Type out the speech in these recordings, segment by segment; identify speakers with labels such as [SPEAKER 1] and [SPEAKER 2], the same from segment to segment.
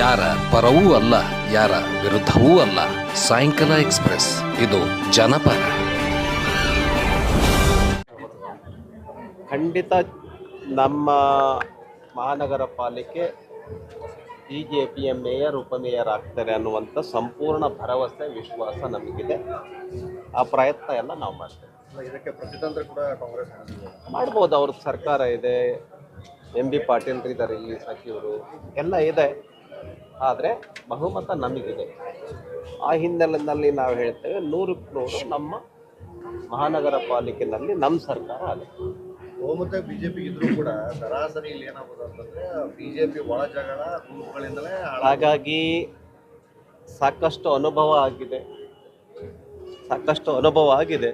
[SPEAKER 1] ಯಾರ ಪರವೂ ಅಲ್ಲ ಯಾರ ವಿರುದ್ಧವೂ ಅಲ್ಲ. ಸಾಯಂಕಾಲ ಎಕ್ಸ್ಪ್ರೆಸ್ ಇದು ಜನಪರ.
[SPEAKER 2] ಖಂಡಿತ ನಮ್ಮ ಮಹಾನಗರ ಪಾಲಿಕೆ B J P M mayor ಉಪಮೇಯರ್ ಆಗ್ತಾರೆ ಅನ್ನುವಂಥ ಸಂಪೂರ್ಣ ಭರವಸೆ ವಿಶ್ವಾಸ ನಮಗಿದೆ. ಆ ಪ್ರಯತ್ನ ಎಲ್ಲ ನಾವು ಮಾಡ್ತೇವೆ.
[SPEAKER 3] ಇದಕ್ಕೆ ಪ್ರತಿತಂತ್ರ ಕೂಡ ಕಾಂಗ್ರೆಸ್.
[SPEAKER 2] ಮಾಡ್ಬೋದು ಅವ್ರ ಸರ್ಕಾರ ಇದೆ. ಎಂ ಬಿ ಪಾಟೀಲ್ ಇದ್ದಾರೆ ಇಲ್ಲಿ ಸಚಿವರು. ಎಲ್ಲ ಇದೆ. ಆದರೆ ಬಹುಮತ ನಮಗಿದೆ. ಆ ಹಿನ್ನೆಲೆಯಲ್ಲಿ ನಾವು ಹೇಳ್ತೇವೆ ನೂರು ನೂರು ನಮ್ಮ ಮಹಾನಗರ ಪಾಲಿಕೆನಲ್ಲಿ ನಮ್ಮ ಸರ್ಕಾರ ಆಗುತ್ತೆ
[SPEAKER 3] ಬಹುಮತ ಬಿಜೆಪಿ ಇದ್ರೂ ಕೂಡ ಸರಾಸರಿ ಇಲ್ಲಿ ಏನಾಗ್ಬೋದು ಅಂತಂದ್ರೆ ಬಿಜೆಪಿ ಜೆ ಪಿ ಗುಂಪುಗಳಿಂದಲೇ
[SPEAKER 2] ಹಾಗಾಗಿ ಸಾಕಷ್ಟು ಅನುಭವ ಆಗಿದೆ. ಸಾಕಷ್ಟು ಅನುಭವ ಆಗಿದೆ.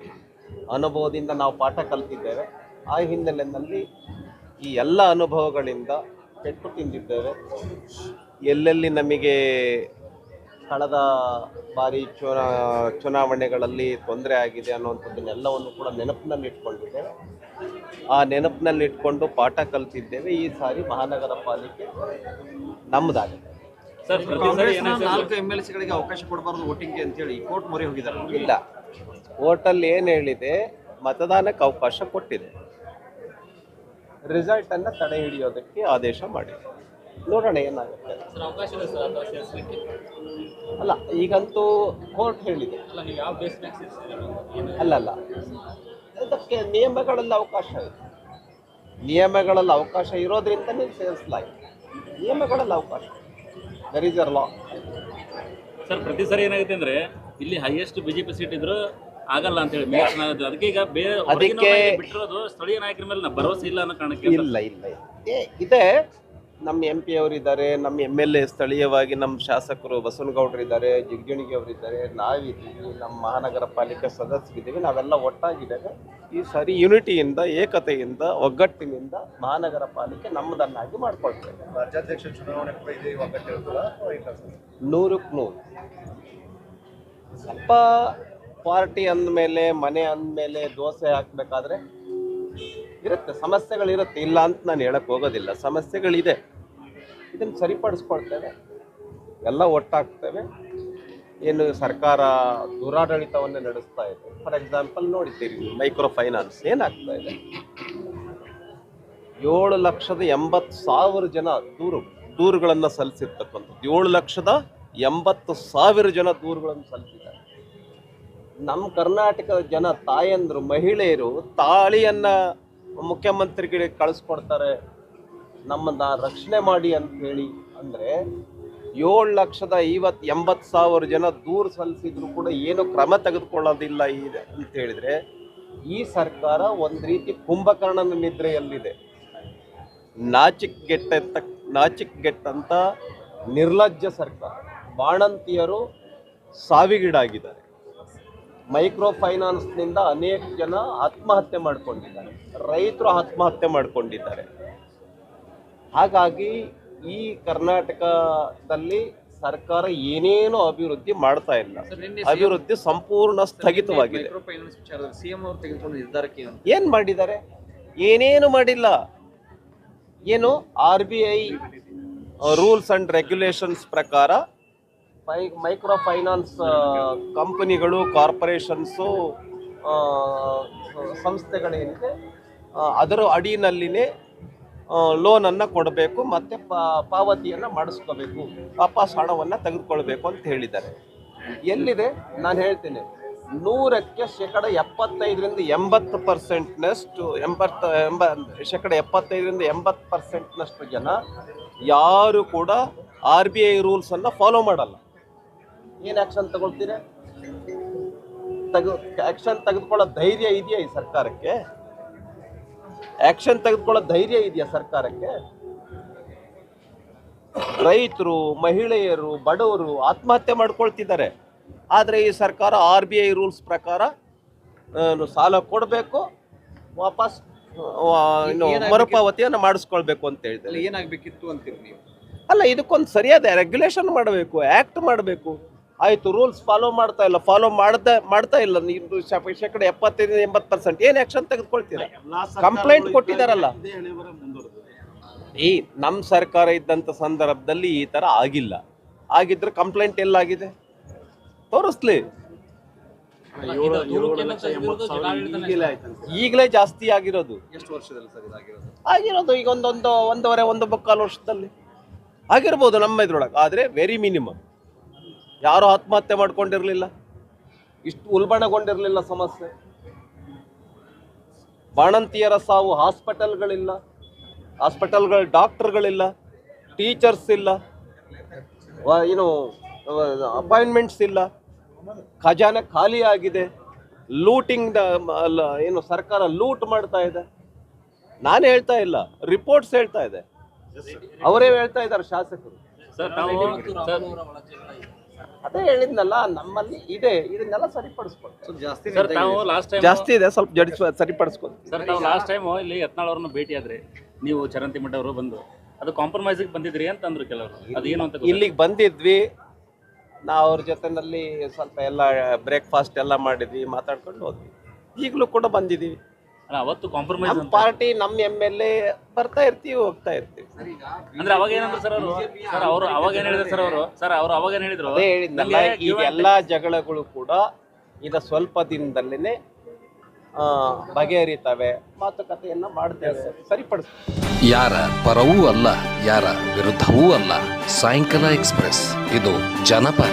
[SPEAKER 2] ಅನುಭವದಿಂದ ನಾವು ಪಾಠ ಕಲ್ತಿದ್ದೇವೆ. ಆ ಹಿನ್ನೆಲೆಯಲ್ಲಿ ಈ ಎಲ್ಲ ಅನುಭವಗಳಿಂದ ಪೆಟ್ಟು ತಿಂದಿದ್ದೇವೆ. ಎಲ್ಲೆಲ್ಲಿ ನಮಗೆ ಕಳೆದ ಬಾರಿ ಚುನಾ ಚುನಾವಣೆಗಳಲ್ಲಿ ತೊಂದರೆ ಆಗಿದೆ ಅನ್ನುವಂಥದ್ದನ್ನೆಲ್ಲವನ್ನು ಕೂಡ ನೆನಪಿನಲ್ಲಿ ಇಟ್ಕೊಂಡಿದ್ದೇವೆ. ಆ ನೆನಪಿನಲ್ಲಿ ಇಟ್ಕೊಂಡು ಪಾಠ ಕಲ್ತಿದ್ದೇವೆ. ಈ ಸಾರಿ ಮಹಾನಗರ ಪಾಲಿಕೆ ನಮ್ಮದಾಗಿದೆ.
[SPEAKER 4] ನಾಲ್ಕು ಎಂ ಎಲ್ ಸಿಗಳಿಗೆ ಅವಕಾಶ ಕೊಡಬಾರದು ವೋಟಿಂಗ್ಗೆ ಅಂತೇಳಿ ಕೋರ್ಟ್ ಮೊರೆ ಹೋಗಿದ್ದಾರೆ.
[SPEAKER 2] ಇಲ್ಲ. ಕೋರ್ಟಲ್ಲಿ ಏನು ಹೇಳಿದೆ? ಮತದಾನಕ್ಕೆ ಅವಕಾಶ ಕೊಟ್ಟಿದೆ. ರಿಸಲ್ಟ್ ಅನ್ನ ತಡೆ ಹಿಡಿಯೋದಕ್ಕೆ ಆದೇಶ ಮಾಡಿದೆ. ನೋಡೋಣ ಏನಾಗುತ್ತೆ.
[SPEAKER 5] ಸರ್ ಅವಕಾಶ ಇದೆ ಸರ್ ಅಥವಾ ಸೇರಿಸಲಿಕ್ಕೆ?
[SPEAKER 2] ಅಲ್ಲ ಈಗಂತೂ ಕೋರ್ಟ್ ಹೇಳಿದೆ.
[SPEAKER 5] ಅಲ್ಲ ನೀವು ಯಾವ ಬೇಸ್ನಾಗ ಸೇರಿಸಿದ್ರೆ
[SPEAKER 2] ಅಲ್ಲಲ್ಲ ಅದಕ್ಕೆ ನಿಯಮಗಳಲ್ಲಿ ಅವಕಾಶ ಇದೆ. ನಿಯಮಗಳಲ್ಲಿ ಅವಕಾಶ ಇರೋದ್ರಿಂದನೇ ಸೇರಿಸಲಾಗಿದೆ. ನಿಯಮಗಳಲ್ಲಿ ಅವಕಾಶ there is a law
[SPEAKER 5] sir ಪ್ರತಿ ಸರಿ ಏನಾಗುತ್ತೆ ಅಂದ್ರೆ ಇಲ್ಲಿ ಹೈಯೆಸ್ಟ್ ಬಿಜೆಪಿ ಸೀಟ್ ಇದ್ರು ಆಗಲ್ಲ ಅಂತ ಹೇಳಿ ಮೇಯರ್ ಚೆನ್ನಾಗುತ್ತೆ ಅದಕ್ಕೆ ಈಗ ಬೇರೆ
[SPEAKER 2] ಅದಕ್ಕೆ-
[SPEAKER 5] ಬಿಟ್ಟಿರೋದು ಸ್ಥಳೀಯ ನಾಯಕರ ಮೇಲೆ ಭರವಸೆ ಇಲ್ಲ ಅನ್ನೋ ಕಾರಣಕ್ಕೆ ಅಂತ.
[SPEAKER 2] ಇಲ್ಲ ಇಲ್ಲ ಇದೆ ಇದೆ. ನಮ್ಮ ಎಂ ಪಿ ಅವರಿದ್ದಾರೆ ನಮ್ಮ ಎಂ ಎಲ್ ಎ ಸ್ಥಳೀಯವಾಗಿ ನಮ್ಮ ಶಾಸಕರು ಬಸವನಗೌಡರು ಇದ್ದಾರೆ ಜಿಗಜಿಣಿಗೆ ಅವರಿದ್ದಾರೆ ನಾವಿದ್ದೀವಿ ನಮ್ಮ ಮಹಾನಗರ ಪಾಲಿಕೆ ಸದಸ್ಯರಿದ್ದೀವಿ ನಾವೆಲ್ಲ ಒಟ್ಟಾಗಿದ್ದೇವೆ ಈ ಸಾರಿ ಯುನಿಟಿಯಿಂದ ಏಕತೆಯಿಂದ ಒಗ್ಗಟ್ಟಿನಿಂದ ಮಹಾನಗರ ಪಾಲಿಕೆ ನಮ್ಮದನ್ನಾಗಿ ಮಾಡ್ಕೊಳ್ತೇವೆ
[SPEAKER 3] ರಾಜ್ಯಾಧ್ಯಕ್ಷ ಚುನಾವಣೆ
[SPEAKER 2] ನೂರಕ್ಕೆ ನೂರು. ಸ್ವಲ್ಪ ಪಾರ್ಟಿ ಅಂದಮೇಲೆ ಮನೆ ಅಂದಮೇಲೆ ದೋಸೆ ಹಾಕ್ಬೇಕಾದ್ರೆ ಇರುತ್ತೆ, ಸಮಸ್ಯೆಗಳಿರುತ್ತೆ, ಇಲ್ಲ ಅಂತ ನಾನು ಹೇಳಕ್ ಹೋಗೋದಿಲ್ಲ. ಸಮಸ್ಯೆಗಳಿದೆ. ಇದನ್ನು ಸರಿಪಡಿಸ್ಕೊಳ್ತೇವೆ. ಎಲ್ಲ ಒಟ್ಟಾಗ್ತೇವೆ. ಏನು ಸರ್ಕಾರ ದುರಾಡಳಿತವನ್ನೇ ನಡೆಸ್ತಾ ಇದೆ. ಫಾರ್ ಎಕ್ಸಾಂಪಲ್ ನೋಡಿದ್ದೀರಿ ಮೈಕ್ರೋ ಫೈನಾನ್ಸ್ ಏನಾಗ್ತಾ ಇದೆ. ಏಳು ಲಕ್ಷದ ಎಂಬತ್ತು ಸಾವಿರ ಜನ ದೂರು, ದೂರುಗಳನ್ನು ಸಲ್ಲಿಸಿರ್ತಕ್ಕಂಥದ್ದು. ಏಳು ಲಕ್ಷದ ಎಂಬತ್ತು ಸಾವಿರ ಜನ ದೂರುಗಳನ್ನು ಸಲ್ಲಿಸಿದ್ದಾರೆ. ನಮ್ಮ ಕರ್ನಾಟಕದ ಜನ ತಾಯಂದರು, ಮಹಿಳೆಯರು ತಾಳಿಯನ್ನ ಮುಖ್ಯಮಂತ್ರಿಗಳಿಗೆ ಕಳಿಸ್ಕೊಡ್ತಾರೆ, ನಮ್ಮನ್ನ ರಕ್ಷಣೆ ಮಾಡಿ ಅಂತ ಹೇಳಿ ಅಂದ್ರೆ ಏಳು ಲಕ್ಷದ ಐವತ್ ಎಂಬತ್ತು ಸಾವಿರ ಜನ ದೂರು ಸಲ್ಲಿಸಿದ್ರು ಕೂಡ ಏನು ಕ್ರಮ ತೆಗೆದುಕೊಳ್ಳೋದಿಲ್ಲ ಇದೆ ಅಂತ ಹೇಳಿದ್ರೆ, ಈ ಸರ್ಕಾರ ಒಂದು ರೀತಿ ಕುಂಭಕರ್ಣನ ನಿದ್ರೆಯಲ್ಲಿದೆ. ನಾಚಿಕ್ ಗೆಟ್ಟ ನಾಚಿಕ್ ಗೆಟ್ಟಂತ ನಿರ್ಲಜ್ಜ ಸರ್ಕಾರ. ಬಾಣಂತಿಯರು ಸಾವಿಗೀಡಾಗಿದ್ದಾರೆ. ಮೈಕ್ರೋ ಫೈನಾನ್ಸ್ನಿಂದ ಅನೇಕ ಜನ ಆತ್ಮಹತ್ಯೆ ಮಾಡ್ಕೊಂಡಿದ್ದಾರೆ. ರೈತರು ಆತ್ಮಹತ್ಯೆ ಮಾಡ್ಕೊಂಡಿದ್ದಾರೆ. ಹಾಗಾಗಿ ಈ ಕರ್ನಾಟಕದಲ್ಲಿ ಸರ್ಕಾರ ಏನೇನು ಅಭಿವೃದ್ಧಿ ಮಾಡ್ತಾ ಇಲ್ಲ. ಅಭಿವೃದ್ಧಿ ಸಂಪೂರ್ಣ ಸ್ಥಗಿತವಾಗಿದೆ.
[SPEAKER 4] ಏನ್
[SPEAKER 2] ಮಾಡಿದ್ದಾರೆ? ಏನೇನು ಮಾಡಿಲ್ಲ? ಏನು R B I rules and regulations ಪ್ರಕಾರ ಮೈ ಮೈಕ್ರೋ ಫೈನಾನ್ಸ್ ಕಂಪನಿಗಳು, ಕಾರ್ಪೊರೇಷನ್ಸು ಸಂಸ್ಥೆಗಳೇನಿದೆ ಅದರ ಅಡಿನಲ್ಲಿನೇ ಲೋನನ್ನು ಕೊಡಬೇಕು, ಮತ್ತು ಪಾವತಿಯನ್ನು ಮಾಡಿಸ್ಕೋಬೇಕು, ವಾಪಸ್ ಹಣವನ್ನು ತೆಗೆದುಕೊಳ್ಬೇಕು ಅಂತ ಹೇಳಿದ್ದಾರೆ. ಎಲ್ಲಿದೆ? ನಾನು ಹೇಳ್ತೀನಿ, ನೂರಕ್ಕೆ ಶೇಕಡ ಎಪ್ಪತ್ತೈದರಿಂದ ಎಂಬತ್ತು ಪರ್ಸೆಂಟ್ನಷ್ಟು, ಎಂಬತ್ತು, ಎಂಬ, ಶೇಕಡ ಎಪ್ಪತ್ತೈದರಿಂದ ಎಂಬತ್ತು ಪರ್ಸೆಂಟ್ನಷ್ಟು ಜನ ಯಾರು ಕೂಡ ಆರ್ ಬಿ ಐ ರೂಲ್ಸನ್ನು ಫಾಲೋ ಮಾಡಲ್ಲ. ಏನು ಆ್ಯಕ್ಷನ್ ತಗೊಳ್ತೀರಾ? ತೆಗೆ ಆ್ಯಕ್ಷನ್ ತೆಗೆದುಕೊಳ್ಳೋ ಧೈರ್ಯ ಇದೆಯಾ ಈ ಸರ್ಕಾರಕ್ಕೆ? ಆ್ಯಕ್ಷನ್ ತೆಗೆದುಕೊಳ್ಳೋ ಧೈರ್ಯ ಇದೆಯಾ ಸರ್ಕಾರಕ್ಕೆ? ರೈತರು ಮಹಿಳೆಯರು ಬಡವರು ಆತ್ಮಹತ್ಯೆ ಮಾಡ್ಕೊಳ್ತಿದ್ದಾರೆ. ಆದರೆ ಈ ಸರ್ಕಾರ ಆರ್ ಬಿ ಐ ರೂಲ್ಸ್ ಪ್ರಕಾರ ಸಾಲ ಕೊಡಬೇಕು ವಾಪಸ್ ಮರುಪಾವತಿಯನ್ನು ಮಾಡಿಸ್ಕೊಳ್ಬೇಕು ಅಂತ
[SPEAKER 4] ಹೇಳಿದ್ರೆ ಏನಾಗಬೇಕಿತ್ತು ಅಂತೀರಿ ನೀವು?
[SPEAKER 2] ಅಲ್ಲ ಇದಕ್ಕೊಂದು ಸರಿಯಾದ ರೆಗ್ಯುಲೇಷನ್ ಮಾಡಬೇಕು ಆ್ಯಕ್ಟ್ ಮಾಡಬೇಕು. ಆಯಿತು ರೂಲ್ಸ್ ಫಾಲೋ ಮಾಡ್ತಾ ಇಲ್ಲ. ಫಾಲೋ ಮಾಡ್ತಾ ಮಾಡ್ತಾ ಇಲ್ಲ. ನೀವು ಶೇಕಡ ಎಪ್ಪತ್ತೈದು ಎಂಬತ್ತು ಪರ್ಸೆಂಟ್ ಏನು ಆ್ಯಕ್ಷನ್ ತೆಗೆದುಕೊಳ್ತೀರಾ? ಕಂಪ್ಲೇಂಟ್ ಕೊಟ್ಟಿದ್ದಾರಲ್ಲ ಈ ನಮ್ಮ ಸರ್ಕಾರ ಇದ್ದಂಥ ಸಂದರ್ಭದಲ್ಲಿ ಈ ಥರ ಆಗಿಲ್ಲ. ಆಗಿದ್ರೆ ಕಂಪ್ಲೇಂಟ್ ಎಲ್ಲಾಗಿದೆ? ತೋರಿಸ್ಲಿ. ಈಗಲೇ ಜಾಸ್ತಿ ಆಗಿರೋದು.
[SPEAKER 4] ಎಷ್ಟು ವರ್ಷದಲ್ಲಿ ಸರ್ ಇದಾಗಿರೋದು?
[SPEAKER 2] ಆಗಿರೋದು ಈಗ ಒಂದೊಂದು ಒಂದೂವರೆ ಒಂದು ಮುಕ್ಕಾಲು ವರ್ಷದಲ್ಲಿ. ಆಗಿರ್ಬೋದು ನಮ್ಮ ಇದ್ರೊಳಗೆ ಆದರೆ ವೆರಿ ಮಿನಿಮಮ್ ಯಾರು ಆತ್ಮಹತ್ಯೆ ಮಾಡ್ಕೊಂಡಿರಲಿಲ್ಲ? ಇಷ್ಟು ಉಲ್ಬಣಗೊಂಡಿರಲಿಲ್ಲ ಸಮಸ್ಯೆ. ಬಾಣಂತಿಯರ ಸಾವು ಹಾಸ್ಪಿಟಲ್ಗಳಿಲ್ಲ, ಹಾಸ್ಪಿಟಲ್ಗಳ ಡಾಕ್ಟರ್ಗಳಿಲ್ಲ, ಟೀಚರ್ಸ್ ಇಲ್ಲ ಏನು ಅಪಾಯಿಂಟ್ಮೆಂಟ್ಸ್ ಇಲ್ಲ. ಖಜಾನೆ ಖಾಲಿ ಆಗಿದೆ. ಲೂಟಿಂಗ್ ಏನು ಸರ್ಕಾರ ಲೂಟ್ ಮಾಡ್ತಾ ಇದೆ. ನಾನು ಹೇಳ್ತಾ ಇಲ್ಲ, ರಿಪೋರ್ಟ್ಸ್ ಹೇಳ್ತಾ ಇದೆ. ಅವರೇ ಹೇಳ್ತಾ ಇದ್ದಾರೆ ಶಾಸಕರು. ಅದೇ ಹೇಳಿದ್ನಲ್ಲ ನಮ್ಮಲ್ಲಿ ಇದೆ ಇದನ್ನೆಲ್ಲ ಸರಿಪಡಿಸ್ಕೊಳ್ತೀವಿ
[SPEAKER 4] ಸ್ವಲ್ಪ ಜಾಸ್ತಿ
[SPEAKER 5] ಸರ್ ತಾವು ಲಾಸ್ಟ್ ಟೈಮ್
[SPEAKER 2] ಜಾಸ್ತಿ ಇದೆ ಸ್ವಲ್ಪ ಜಡಿಸ್ ಸರಿಪಡಿಸ್ಕೊಳ್ತೀವಿ.
[SPEAKER 5] ಸರ್ ತಾವು ಲಾಸ್ಟ್ ಟೈಮ್ ಇಲ್ಲಿ ಯತ್ನಾಳ್ ಅವ್ರನ್ನ ಭೇಟಿ ಆದ್ರಿ. ನೀವು ಚರಂತಿ ಮಠ ಅವರು ಬಂದು. ಅದು ಕಾಂಪ್ರಮೈಸ್ ಬಂದಿದ್ರಿ ಅಂತ ಅಂದ್ರು ಕೆಲವರು. ಅದೇನು ಅಂತ ಗೊತ್ತಿಲ್ಲ.
[SPEAKER 2] ಇಲ್ಲಿಗೆ ಬಂದಿದ್ವಿ. ನಾವು ಅವ್ರ ಜೊತೆನಲ್ಲಿ ಸ್ವಲ್ಪ ಎಲ್ಲ ಬ್ರೇಕ್ಫಾಸ್ಟ್ ಎಲ್ಲ ಮಾಡಿದ್ವಿ ಮಾತಾಡ್ಕೊಂಡು ಹೋದ್ವಿ. ಈಗಲೂ ಕೂಡ ಬಂದಿದ್ದೀವಿ.
[SPEAKER 5] ಅಲ್ಲ ಅವತ್ತು ಕಾಂಪ್ರಮೈಸ್
[SPEAKER 2] ನಮ್ಮ ಪಾರ್ಟಿ ನಮ್ಮ ಎಂ ಎಲ್ ಎ ಬರ್ತಾ ಇರ್ತೀವಿ ಹೋಗ್ತಾ ಇರ್ತೀವಿ.
[SPEAKER 5] ಅಂದ್ರೆ ಅವಾಗ ಏನಂದ್ರು ಸರ್ ಅವರು? ಸರ್ ಅವರು ಅವಾಗ ಏನ್ ಹೇಳಿದ್ರು ಸರ್ ಅವರು? ಸರ್ ಅವರು ಅವಾಗ ಏನ್ ಹೇಳಿದ್ರು?
[SPEAKER 2] ಅದೇ ಹೇಳಿದ್ನಲ್ಲ ಈ ಎಲ್ಲಾ ಜಗಳಗಳು ಕೂಡ ಈಗ ಸ್ವಲ್ಪ ದಿನದಲ್ಲೇನೆ ಆ, ಬಗೆಹರಿತವೆ. ಮಾತುಕತೆಯನ್ನ ಮಾಡ್ತೇವೆ ಸರಿಪಡಿಸ್.
[SPEAKER 1] ಯಾರ ಪರವೂ ಅಲ್ಲ ಯಾರ ವಿರುದ್ಧವೂ ಅಲ್ಲ. ಸಾಯಂಕಾಲ ಎಕ್ಸ್ಪ್ರೆಸ್. ಇದು ಜನಪರ.